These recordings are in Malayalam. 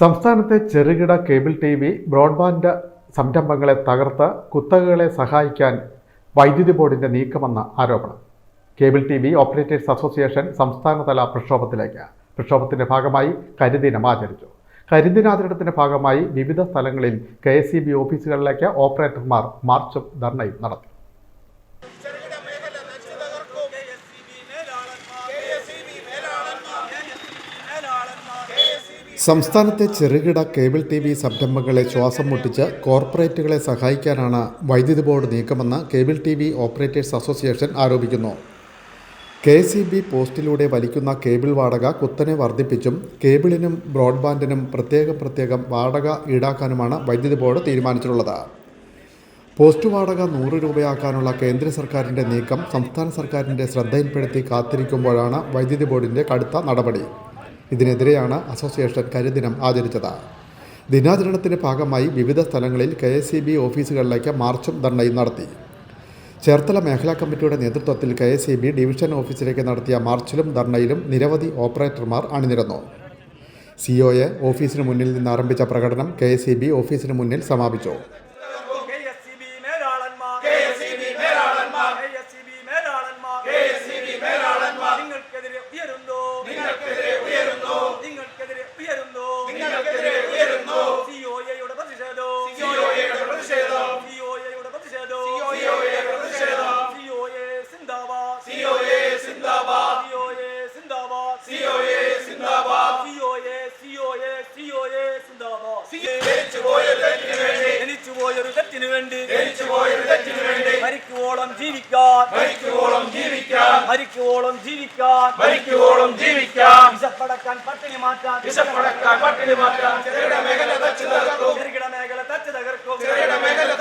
സംസ്ഥാനത്തെ ചെറുകിട കേബിൾ ടി വി ബ്രോഡ്ബാൻഡ് സംരംഭങ്ങളെ തകർത്ത് കുത്തകകളെ സഹായിക്കാൻ വൈദ്യുതി ബോർഡിന്റെ നീക്കമെന്ന ആരോപണം. Cable T V operators association സംസ്ഥാനതല പ്രക്ഷോഭത്തിലേക്ക്. പ്രക്ഷോഭത്തിന്റെ ഭാഗമായി കരിദിനം ആചരിച്ചു. കരിദിനാചരണത്തിന്റെ ഭാഗമായി വിവിധ സ്ഥലങ്ങളിൽ കെ എസ് ഓഫീസുകളിലേക്ക് ഓപ്പറേറ്റർമാർ മാർച്ചും ധർണയും നടത്തി. സംസ്ഥാനത്തെ ചെറുകിട കേബിൾ ടി വി സംരംഭങ്ങളെ ശ്വാസം മുട്ടിച്ച് കോർപ്പറേറ്റുകളെ സഹായിക്കാനാണ് വൈദ്യുതി board നീക്കമെന്ന് cable T V operators association ആരോപിക്കുന്നു. കെ സി ബി പോസ്റ്റിലൂടെ വലിക്കുന്ന കേബിൾ വാടക കുത്തനെ വർദ്ധിപ്പിച്ചും കേബിളിനും ബ്രോഡ്ബാൻഡിനും പ്രത്യേകം പ്രത്യേകം വാടക ഈടാക്കാനുമാണ് വൈദ്യുതി ബോർഡ് തീരുമാനിച്ചിട്ടുള്ളത്. പോസ്റ്റ് വാടക നൂറ് രൂപയാക്കാനുള്ള കേന്ദ്ര സർക്കാരിന്റെ നീക്കം സംസ്ഥാന സർക്കാരിന്റെ ശ്രദ്ധയിൽപ്പെടുത്തി കാത്തിരിക്കുമ്പോഴാണ് വൈദ്യുതി ബോർഡിന്റെ കടുത്ത നടപടി. ഇതിനെതിരെയാണ് അസോസിയേഷൻ കരിദിനം ആചരിച്ചത്. ദിനാചരണത്തിന്റെ ഭാഗമായി വിവിധ സ്ഥലങ്ങളിൽ കെ എസ് സി ബി ഓഫീസുകളിലേക്ക് മാർച്ചും ധർണയും നടത്തി. ചേർത്തല മേഖലാ കമ്മിറ്റിയുടെ നേതൃത്വത്തിൽ K S C B division ഓഫീസിലേക്ക് നടത്തിയ മാർച്ചിലും ധർണയിലും നിരവധി ഓപ്പറേറ്റർമാർ അണിനിരന്നു. സി എ ഓഫീസിന് മുന്നിൽ നിന്ന് ആരംഭിച്ച പ്രകടനം കെ എസ് സി ബി ഓഫീസിന് മുന്നിൽ സമാപിച്ചു. ജനിച്ചുപോയൊരു തെറ്റിന് വേണ്ടി. മരിക്കുവോളം ജീവിക്കാൻ. മരിക്കുവോളം ജീവിക്കാൻ. മരിക്കുവോളം ജീവിക്കാൻ. മരിക്കുവോളം ജീവിക്കാൻ. വിശപ്പടക്കാൻ പട്ടിണി മാറ്റാൻ. വിശപ്പടക്കാൻ പട്ടിണി മാറ്റാൻ. ചെറുകിട മേഖല തച്ചു തകർക്കും. ചെറുകിട മേഖല തച്ചു തകർക്കും. ചെറുകിട മേഖല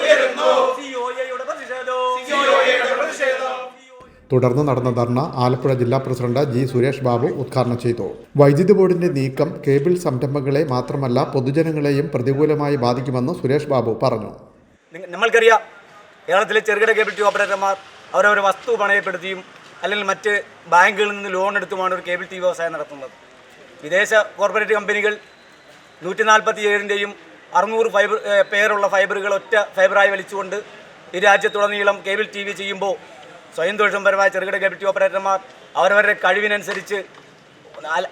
ഉയരുന്നു. തുടർന്ന് നടന്ന ധർണ ആലപ്പുഴ ജില്ലാ പ്രസിഡന്റ് ജി സുരേഷ് ബാബു ഉദ്ഘാടനം ചെയ്തു. വൈദ്യുതി ബോർഡിന്റെ നീക്കം കേബിൾ സംരംഭങ്ങളെ മാത്രമല്ല പൊതുജനങ്ങളെയും പ്രതികൂലമായി ബാധിക്കുമെന്ന് സുരേഷ് ബാബു പറഞ്ഞു. നമ്മൾക്കറിയാം. കേരളത്തിലെ ചെറുകിട കേബിൾ ടി ഓപ്പറേറ്റർമാർ അവരവരെ വസ്തു പണയപ്പെടുത്തിയും അല്ലെങ്കിൽ മറ്റ് ബാങ്കുകളിൽ നിന്ന് ലോൺ എടുത്തുമാണ് ഒരു കേബിൾ ടി വ്യവസായം നടത്തുന്നത്. വിദേശ കോർപ്പറേറ്റ് കമ്പനികൾ നൂറ്റി നാൽപ്പത്തി ഏഴിന്റെയും അറുന്നൂറ് ഫൈബർ പേരുള്ള ഫൈബറുകൾ ഒറ്റ ഫൈബറായി വലിച്ചുകൊണ്ട് ഈ രാജ്യത്തുടനീളം കേബിൾ ടി വി ചെയ്യുമ്പോൾ സ്വയം തൊഴിൽപരമായ ചെറുകിട കേബിൾ ടി ഓപ്പറേറ്റർമാർ അവരവരുടെ കഴിവിനനുസരിച്ച്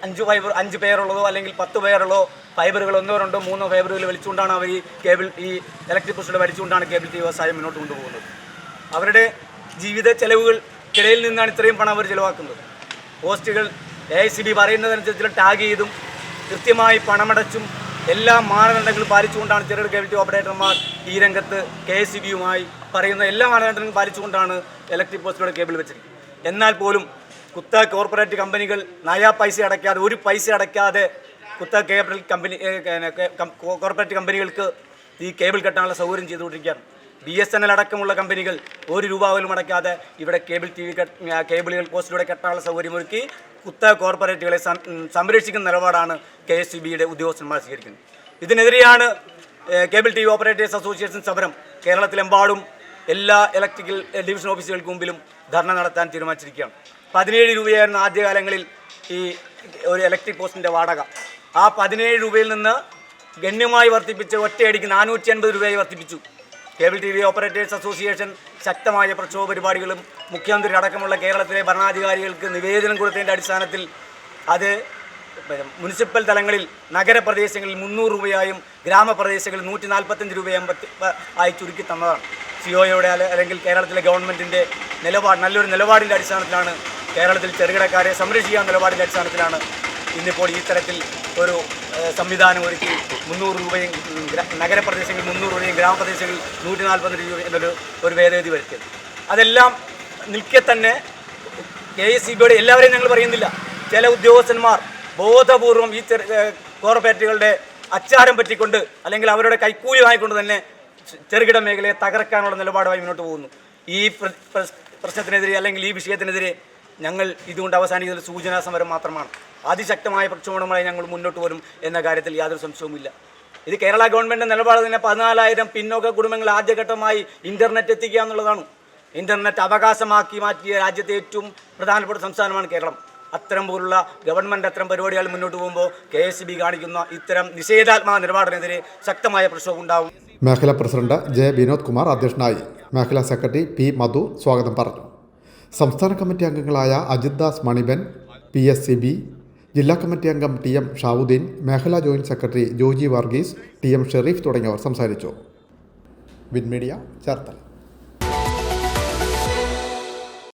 അഞ്ച് ഫൈബർ അഞ്ച് പേരുള്ളതോ അല്ലെങ്കിൽ പത്ത് പേരുള്ളതോ ഫൈബറുകൾ ഒന്നോ രണ്ടോ മൂന്നോ ഫൈബറുകൾ വലിച്ചുകൊണ്ടാണ് അവർ ഈ കേബിൾ ഈ ഇലക്ട്രിക് പോസ്റ്റുകൾ വലിച്ചുകൊണ്ടാണ് കേബിൾ ടി വ്യവസായം മുന്നോട്ട് കൊണ്ടുപോകുന്നത്. അവരുടെ ജീവിത ചെലവുകൾക്കിടയിൽ നിന്നാണ് ഇത്രയും പണം അവർ ചിലവാക്കുന്നത്. പോസ്റ്റുകൾ എ ഐ സി ബി പറയുന്നതനുസരിച്ച് ടാഗ് ചെയ്തും കൃത്യമായി പണമടച്ചും എല്ലാ മാനദണ്ഡങ്ങളും പാലിച്ചുകൊണ്ടാണ് ചെറുകിട ടി ഓപ്പറേറ്റർമാർ ഈ രംഗത്ത് കെ എസ് പറയുന്ന എല്ലാ മാനദണ്ഡങ്ങളും പാലിച്ചുകൊണ്ടാണ് ഇലക്ട്രിക് പോസ്റ്റുകളുടെ കേബിൾ വെച്ചിരിക്കുന്നത്. എന്നാൽ പോലും കുത്ത കോർപ്പറേറ്റ് കമ്പനികൾ നയാ പൈസ അടയ്ക്കാതെ ഒരു പൈസ അടയ്ക്കാതെ കുത്ത കേബിൾ കമ്പനി കോർപ്പറേറ്റ് കമ്പനികൾക്ക് ഈ കേബിൾ കെട്ടാനുള്ള സൗകര്യം ചെയ്തുകൊണ്ടിരിക്കുകയാണ്. ബി എസ് എൻ എൽ അടക്കമുള്ള കമ്പനികൾ ഒരു രൂപ പോലും അടയ്ക്കാതെ ഇവിടെ കേബിൾ ടി വി കേബിളുകൾ പോസ്റ്റിലൂടെ കെട്ടാനുള്ള സൗകര്യമൊരുക്കി കുത്ത കോർപ്പറേറ്റുകളെ സംരക്ഷിക്കുന്ന നിലപാടാണ് കെ എസ് സി ബിയുടെ ഉദ്യോഗസ്ഥന്മാർ സ്വീകരിക്കുന്നത്. ഇതിനെതിരെയാണ് cable T V operators association സമരം കേരളത്തിലെമ്പാടും എല്ലാ ഇലക്ട്രിക്കൽ ഡിവിഷൻ ഓഫീസുകൾക്ക് മുമ്പിലും ധർണ നടത്താൻ തീരുമാനിച്ചിരിക്കുകയാണ്. പതിനേഴ് രൂപയായിരുന്നു ആദ്യകാലങ്ങളിൽ ഈ ഒരു ഇലക്ട്രിക് പോസ്റ്റിന്റെ വാടക. ആ പതിനേഴ് രൂപയിൽ നിന്ന് ഗണ്യമായി വർദ്ധിപ്പിച്ച് ഒറ്റയടിക്ക് നാനൂറ്റി അൻപത് രൂപയായി വർദ്ധിപ്പിച്ചു. Cable T V operators association ശക്തമായ പ്രക്ഷോഭ പരിപാടികളും മുഖ്യമന്ത്രി അടക്കമുള്ള കേരളത്തിലെ ഭരണാധികാരികൾക്ക് നിവേദനം കൊടുത്തതിന്റെ അടിസ്ഥാനത്തിൽ അത് മുനിസിപ്പൽ തലങ്ങളിൽ നഗരപ്രദേശങ്ങളിൽ മുന്നൂറ് രൂപയായും ഗ്രാമപ്രദേശങ്ങളിൽ നൂറ്റി നാൽപ്പത്തഞ്ച് രൂപയും ആയി ചുരുക്കി തന്നതാണ്. സിഒയുടെ അല്ലെങ്കിൽ കേരളത്തിലെ ഗവൺമെന്റിന്റെ നിലപാട് നല്ലൊരു നിലപാടിന്റെ അടിസ്ഥാനത്തിലാണ് കേരളത്തിൽ ചെറുകിടക്കാരെ സംരക്ഷിക്കാൻ നിലപാടിന്റെ അടിസ്ഥാനത്തിലാണ് ഇന്നിപ്പോൾ ഈ തരത്തിൽ ഒരു സംവിധാനം ഒരുക്കി മുന്നൂറ് രൂപയും നഗരപ്രദേശങ്ങളിൽ മുന്നൂറ് രൂപയും ഗ്രാമപ്രദേശങ്ങളിൽ നൂറ്റി നാൽപ്പത് രൂപ എന്നൊരു ഒരു ഭേദഗതി വരുത്തിയത്. അതെല്ലാം നിൽക്കെ തന്നെ കെ എസ് സി ബിയുടെ എല്ലാവരെയും ഞങ്ങൾ പറയുന്നില്ല. ചില ഉദ്യോഗസ്ഥന്മാർ ബോധപൂർവം ഈ കോർപ്പറേറ്റുകളുടെ അച്ചാരം പറ്റിക്കൊണ്ട് അല്ലെങ്കിൽ അവരുടെ കൈക്കൂലി വാങ്ങിക്കൊണ്ട് തന്നെ ചെറുകിട മേഖലയെ തകർക്കാനുള്ള നിലപാടുമായി മുന്നോട്ട് പോകുന്നു. ഈ പ്രശ്നത്തിനെതിരെ അല്ലെങ്കിൽ ഈ വിഷയത്തിനെതിരെ ഞങ്ങൾ ഇതുകൊണ്ട് അവസാനിക്കുന്ന സൂചനാ സമരം മാത്രമാണ്. അതിശക്തമായ പ്രക്ഷോഭമായി ഞങ്ങൾ മുന്നോട്ട് വരും എന്ന കാര്യത്തിൽ യാതൊരു സംശയവുമില്ല. ഇത് കേരള ഗവൺമെന്റ് നിലപാട് തന്നെ പതിനാലായിരം പിന്നോക്ക കുടുംബങ്ങൾ ആദ്യഘട്ടമായി ഇന്റർനെറ്റ് എത്തിക്കുക എന്നുള്ളതാണ്. ഇന്റർനെറ്റ് അവകാശമാക്കി മാറ്റിയ രാജ്യത്തെ ഏറ്റവും പ്രധാനപ്പെട്ട സംസ്ഥാനമാണ് കേരളം. അത്തരം പോലുള്ള ഗവൺമെന്റ് അത്തരം പരിപാടികൾ മുന്നോട്ട് പോകുമ്പോൾ കെ എസ് ബി കാണിക്കുന്ന ഇത്തരം നിഷേധാത്മക നിലപാടിനെതിരെ ശക്തമായ പ്രക്ഷോഭം ഉണ്ടാവും. മേഖലാ പ്രസിഡന്റ് ജെ വിനോദ് കുമാർ അധ്യക്ഷനായി. മേഖലാ സെക്രട്ടറി പി മധു സ്വാഗതം പറഞ്ഞു. സംസ്ഥാന കമ്മിറ്റി അംഗങ്ങളായ Ajith Das Maniban P S C B ജില്ലാ കമ്മിറ്റി അംഗം ടി എം ഷാവുദ്ദീൻ മേഖലാ joint secretary Joji Varghese T M Shareef തുടങ്ങിയവർ സംസാരിച്ചു. വിൻമീഡിയ ചേർത്തല.